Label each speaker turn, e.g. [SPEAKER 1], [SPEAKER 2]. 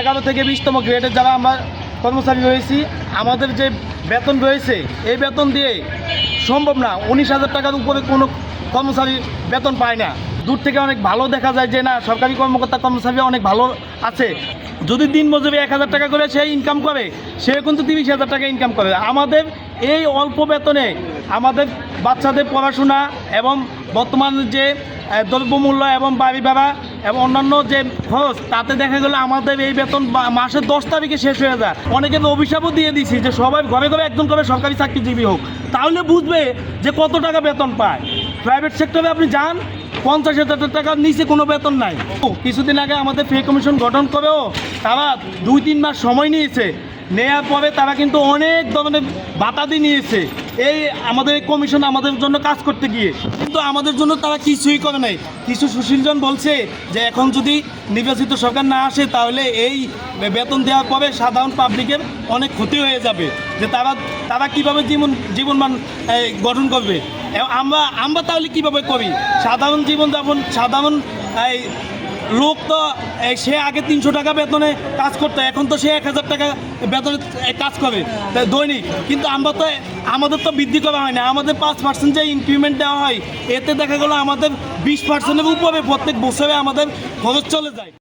[SPEAKER 1] এগারো থেকে বিশতম গ্রেডের যারা আমরা কর্মচারী রয়েছি, আমাদের যে বেতন রয়েছে, এই বেতন দিয়ে সম্ভব না। উনিশ হাজার টাকার উপরে কোনো কর্মচারী বেতন পায় না। দূর থেকে অনেক ভালো দেখা যায় যে, না, সরকারি কর্মকর্তা কর্মচারী অনেক ভালো আছে। যদি দিন মজুরি এক হাজার টাকা করে সে ইনকাম করে, সে কিন্তু তিরিশ হাজার টাকা ইনকাম করে। আমাদের এই অল্প বেতনে আমাদের বাচ্চাদের পড়াশোনা এবং বর্তমান যে দ্রব্যমূল্য এবং বাড়ি ভাড়া এবং অন্যান্য যে খরচ, তাতে দেখা গেলো আমাদের এই বেতন মাসের দশ তারিখে শেষ হয়ে যায়। অনেকে তো অভিশাপও দিয়ে দিছি যে সবাই ঘরে ঘরে একজন করে সরকারি চাকরিজীবী হোক। তাহলে বুঝবে যে কত টাকা বেতন পায়। প্রাইভেট সেক্টরে আপনি যান, পঞ্চাশ হাজার টাকার নিচে কোনো বেতন নাই। কিছুদিন আগে আমাদের পে কমিশন গঠন করেও তারা দুই তিন মাস সময় নিয়েছে। নেয়ার পরে তারা কিন্তু অনেক ধরনের বাতাদি নিয়েছে। এই আমাদের কমিশন আমাদের জন্য কাজ করতে গিয়ে। কিন্তু আমাদের জন্য তারা কিছুই করে নাই। কিছু সুশীলজন বলছে যে এখন যদি নির্বাচিত সরকার না আসে, তাহলে এই বেতন দেওয়ার পরে সাধারণ পাবলিকের অনেক ক্ষতি হয়ে যাবে। যে তারা তারা কীভাবে জীবন, জীবনমান গঠন করবে? আমরা আমরা তাহলে কীভাবে করি? সাধারণ জীবনযাপন, সাধারণ লোক তো সে আগে তিনশো টাকা বেতনে কাজ করতো, এখন তো সে এক হাজার টাকা বেতনে কাজ করে দৈনিক। কিন্তু আমরা তো, আমাদের তো বৃদ্ধি করা হয় না। আমাদের পাঁচ পার্সেন্ট যে ইনক্রিমেন্ট দেওয়া হয়, এতে দেখা গেলো আমাদের বিশ পার্সেন্টের উপরে প্রত্যেক বছরে আমাদের খরচ চলে যায়।